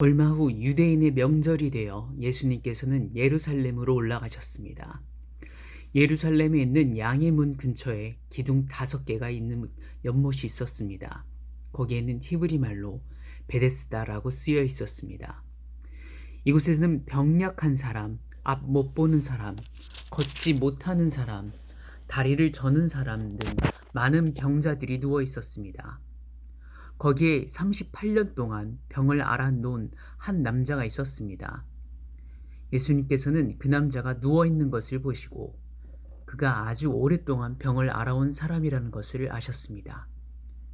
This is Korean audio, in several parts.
얼마 후 유대인의 명절이 되어 예수님께서는 예루살렘으로 올라가셨습니다. 예루살렘에 있는 양의 문 근처에 기둥 다섯 개가 있는 연못이 있었습니다. 거기에는 히브리 말로 베데스다라고 쓰여 있었습니다. 이곳에는 병약한 사람, 앞 못 보는 사람, 걷지 못하는 사람, 다리를 저는 사람 등 많은 병자들이 누워 있었습니다. 거기에 38년 동안 병을 앓아놓은 한 남자가 있었습니다. 예수님께서는 그 남자가 누워 있는 것을 보시고 그가 아주 오랫동안 병을 앓아온 사람이라는 것을 아셨습니다.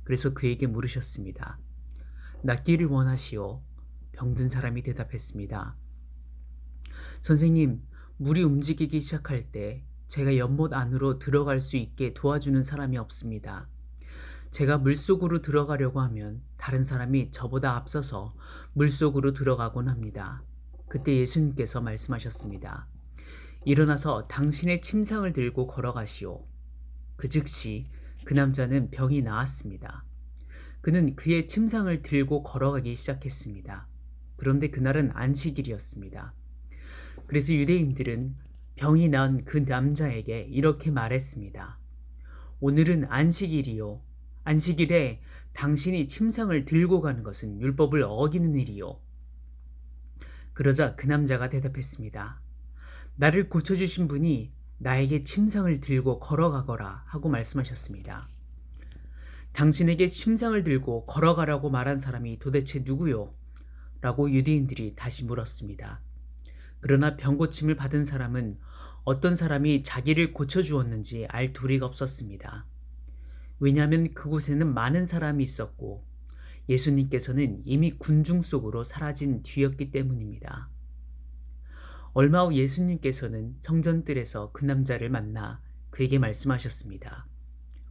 그래서 그에게 물으셨습니다. 낫기를 원하시오. 병든 사람이 대답했습니다. 선생님, 물이 움직이기 시작할 때 제가 연못 안으로 들어갈 수 있게 도와주는 사람이 없습니다. 제가 물속으로 들어가려고 하면 다른 사람이 저보다 앞서서 물속으로 들어가곤 합니다. 그때 예수님께서 말씀하셨습니다. 일어나서 당신의 침상을 들고 걸어가시오. 그 즉시 그 남자는 병이 나았습니다. 그는 그의 침상을 들고 걸어가기 시작했습니다. 그런데 그날은 안식일이었습니다. 그래서 유대인들은 병이 나은 그 남자에게 이렇게 말했습니다. 오늘은 안식일이요. 안식일에 당신이 침상을 들고 가는 것은 율법을 어기는 일이요. 그러자 그 남자가 대답했습니다. 나를 고쳐주신 분이 나에게 침상을 들고 걸어가거라 하고 말씀하셨습니다. 당신에게 침상을 들고 걸어가라고 말한 사람이 도대체 누구요? 라고 유대인들이 다시 물었습니다. 그러나 병고침을 받은 사람은 어떤 사람이 자기를 고쳐주었는지 알 도리가 없었습니다. 왜냐하면 그곳에는 많은 사람이 있었고 예수님께서는 이미 군중 속으로 사라진 뒤였기 때문입니다. 얼마 후 예수님께서는 성전뜰에서 그 남자를 만나 그에게 말씀하셨습니다.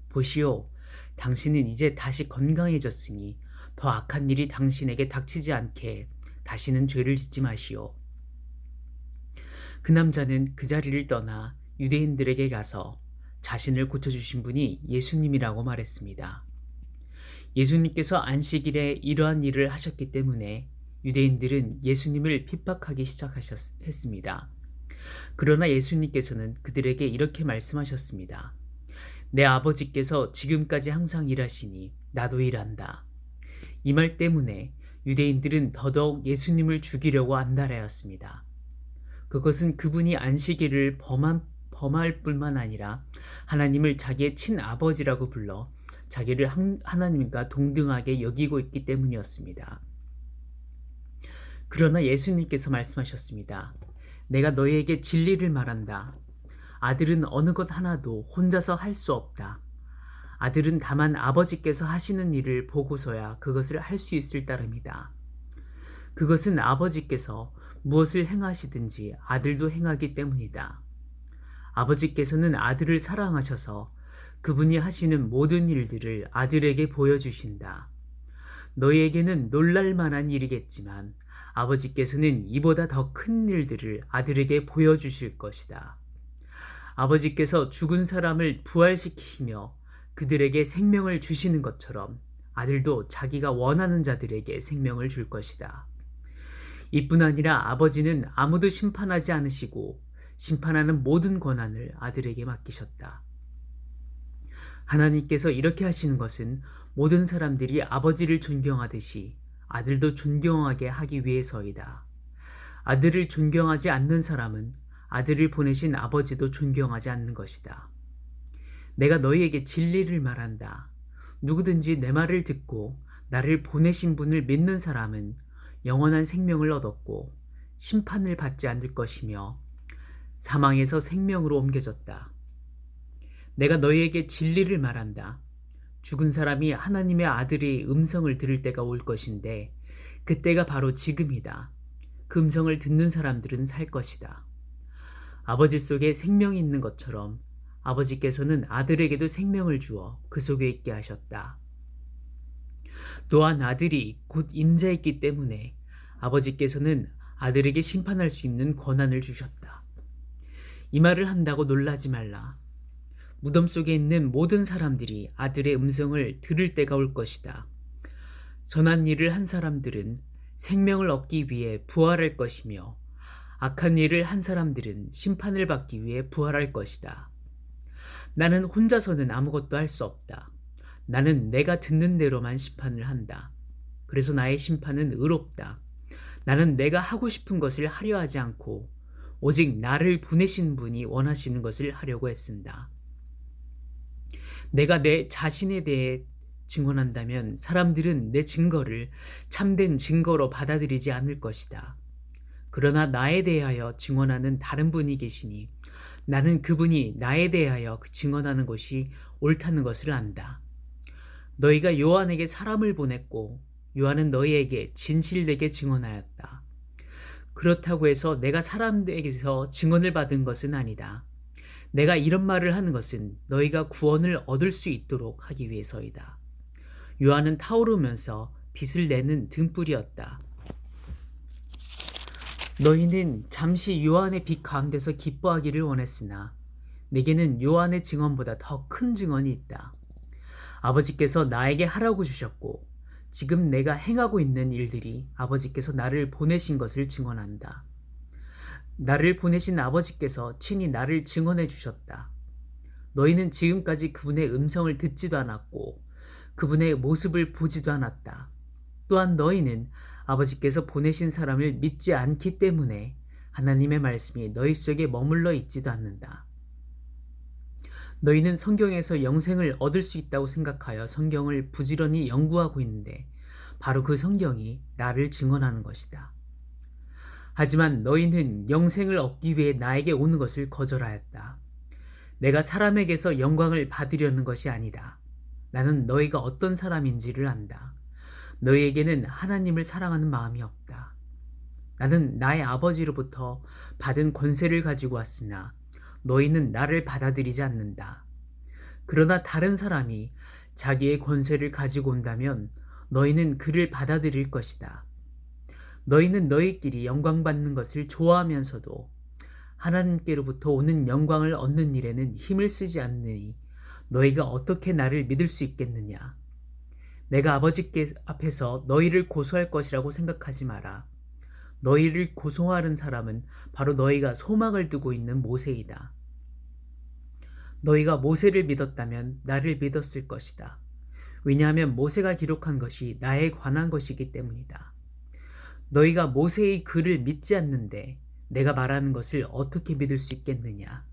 보시오, 당신은 이제 다시 건강해졌으니 더 악한 일이 당신에게 닥치지 않게 다시는 죄를 짓지 마시오. 그 남자는 그 자리를 떠나 유대인들에게 가서 자신을 고쳐주신 분이 예수님이라고 말했습니다. 예수님께서 안식일에 이러한 일을 하셨기 때문에 유대인들은 예수님을 핍박하기 시작했습니다. 그러나 예수님께서는 그들에게 이렇게 말씀하셨습니다. 내 아버지께서 지금까지 항상 일하시니 나도 일한다. 이 말 때문에 유대인들은 더더욱 예수님을 죽이려고 안달하였습니다. 그것은 그분이 안식일을 범한 범할 뿐만 아니라 하나님을 자기의 친아버지라고 불러 자기를 하나님과 동등하게 여기고 있기 때문이었습니다. 그러나 예수님께서 말씀하셨습니다. 내가 너희에게 진리를 말한다. 아들은 어느 것 하나도 혼자서 할 수 없다. 아들은 다만 아버지께서 하시는 일을 보고서야 그것을 할 수 있을 따름이다. 그것은 아버지께서 무엇을 행하시든지 아들도 행하기 때문이다. 아버지께서는 아들을 사랑하셔서 그분이 하시는 모든 일들을 아들에게 보여주신다. 너희에게는 놀랄 만한 일이겠지만 아버지께서는 이보다 더 큰 일들을 아들에게 보여주실 것이다. 아버지께서 죽은 사람을 부활시키시며 그들에게 생명을 주시는 것처럼 아들도 자기가 원하는 자들에게 생명을 줄 것이다. 이뿐 아니라 아버지는 아무도 심판하지 않으시고 심판하는 모든 권한을 아들에게 맡기셨다. 하나님께서 이렇게 하시는 것은 모든 사람들이 아버지를 존경하듯이 아들도 존경하게 하기 위해서이다. 아들을 존경하지 않는 사람은 아들을 보내신 아버지도 존경하지 않는 것이다. 내가 너희에게 진리를 말한다. 누구든지 내 말을 듣고 나를 보내신 분을 믿는 사람은 영원한 생명을 얻었고 심판을 받지 않을 것이며 사망에서 생명으로 옮겨졌다. 내가 너희에게 진리를 말한다. 죽은 사람이 하나님의 아들의 음성을 들을 때가 올 것인데 그때가 바로 지금이다. 그 음성을 듣는 사람들은 살 것이다. 아버지 속에 생명이 있는 것처럼 아버지께서는 아들에게도 생명을 주어 그 속에 있게 하셨다. 또한 아들이 곧 인자했기 때문에 아버지께서는 아들에게 심판할 수 있는 권한을 주셨다. 이 말을 한다고 놀라지 말라. 무덤 속에 있는 모든 사람들이 아들의 음성을 들을 때가 올 것이다. 선한 일을 한 사람들은 생명을 얻기 위해 부활할 것이며 악한 일을 한 사람들은 심판을 받기 위해 부활할 것이다. 나는 혼자서는 아무것도 할 수 없다. 나는 내가 듣는 대로만 심판을 한다. 그래서 나의 심판은 의롭다. 나는 내가 하고 싶은 것을 하려 하지 않고 오직 나를 보내신 분이 원하시는 것을 하려고 했습니다. 내가 내 자신에 대해 증언한다면 사람들은 내 증거를 참된 증거로 받아들이지 않을 것이다. 그러나 나에 대하여 증언하는 다른 분이 계시니 나는 그분이 나에 대하여 그 증언하는 것이 옳다는 것을 안다. 너희가 요한에게 사람을 보냈고 요한은 너희에게 진실되게 증언하였다. 그렇다고 해서 내가 사람에게서 증언을 받은 것은 아니다. 내가 이런 말을 하는 것은 너희가 구원을 얻을 수 있도록 하기 위해서이다. 요한은 타오르면서 빛을 내는 등불이었다. 너희는 잠시 요한의 빛 가운데서 기뻐하기를 원했으나 내게는 요한의 증언보다 더 큰 증언이 있다. 아버지께서 나에게 하라고 주셨고 지금 내가 행하고 있는 일들이 아버지께서 나를 보내신 것을 증언한다. 나를 보내신 아버지께서 친히 나를 증언해 주셨다. 너희는 지금까지 그분의 음성을 듣지도 않았고 그분의 모습을 보지도 않았다. 또한 너희는 아버지께서 보내신 사람을 믿지 않기 때문에 하나님의 말씀이 너희 속에 머물러 있지도 않는다. 너희는 성경에서 영생을 얻을 수 있다고 생각하여 성경을 부지런히 연구하고 있는데 바로 그 성경이 나를 증언하는 것이다. 하지만 너희는 영생을 얻기 위해 나에게 오는 것을 거절하였다. 내가 사람에게서 영광을 받으려는 것이 아니다. 나는 너희가 어떤 사람인지를 안다. 너희에게는 하나님을 사랑하는 마음이 없다. 나는 나의 아버지로부터 받은 권세를 가지고 왔으나 너희는 나를 받아들이지 않는다. 그러나 다른 사람이 자기의 권세를 가지고 온다면 너희는 그를 받아들일 것이다. 너희는 너희끼리 영광 받는 것을 좋아하면서도 하나님께로부터 오는 영광을 얻는 일에는 힘을 쓰지 않느니 너희가 어떻게 나를 믿을 수 있겠느냐? 내가 아버지께 앞에서 너희를 고소할 것이라고 생각하지 마라. 너희를 고소하는 사람은 바로 너희가 소망을 두고 있는 모세이다. 너희가 모세를 믿었다면 나를 믿었을 것이다. 왜냐하면 모세가 기록한 것이 나에 관한 것이기 때문이다. 너희가 모세의 글을 믿지 않는데 내가 말하는 것을 어떻게 믿을 수 있겠느냐?